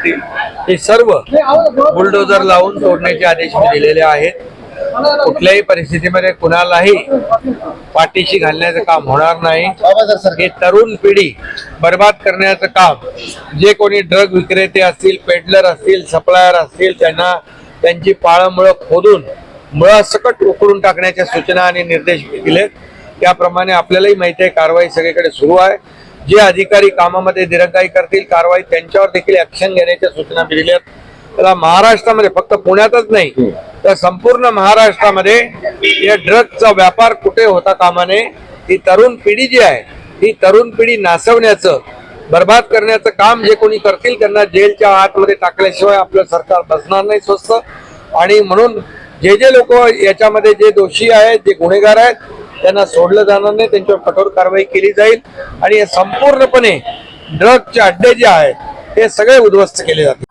हे सर्व बुलडोजर लावून तोडण्याचे आदेश मी दिलेले आहेत. कुठल्याही परिस्थितीमध्ये कुणालाही पाठीशी घालण्याचं काम होणार नाही. हे तरुण पिढी बर्बाद करण्याचं काम जे कोणी ड्रग विक्रेते असतील पेडलर असतील सप्लायर असतील त्यांना त्यांची पाळंमुळं खोदून मुळासकट उकळून टाकण्याच्या सूचना आणि निर्देश दिलेत. त्याप्रमाणे आपल्यालाही माहिती आहे कारवाई सगळीकडे सुरू आहे. जे अधिकारी कामामध्ये दिरंगाई करतील कारवाई त्यांच्यावर देखील ऍक्शन घेण्याच्या सूचना दिल्यात त्याला महाराष्ट्रामध्ये फक्त पुण्यातच नाही तर संपूर्ण महाराष्ट्रामध्ये या ड्रगचा व्यापार कुठे होता कामा नये ही तरुण पिढी जी आहे ही तरुण पिढी नासवण्याचं बर्बाद करण्याचं काम जे कोणी करतील त्यांना जेलच्या आतमध्ये टाकल्याशिवाय आपलं सरकार बसणार नाही स्वस्त. आणि म्हणून जे जे लोक याच्यामध्ये जे दोषी आहेत जे गुन्हेगार आहेत त्यांना सोडलं जाणार नाही त्यांच्यावर कठोर कारवाई केली जाईल. आणि हे संपूर्णपणे ड्रगचे अड्डे जे आहेत हे सगळे उद्ध्वस्त केले जातील.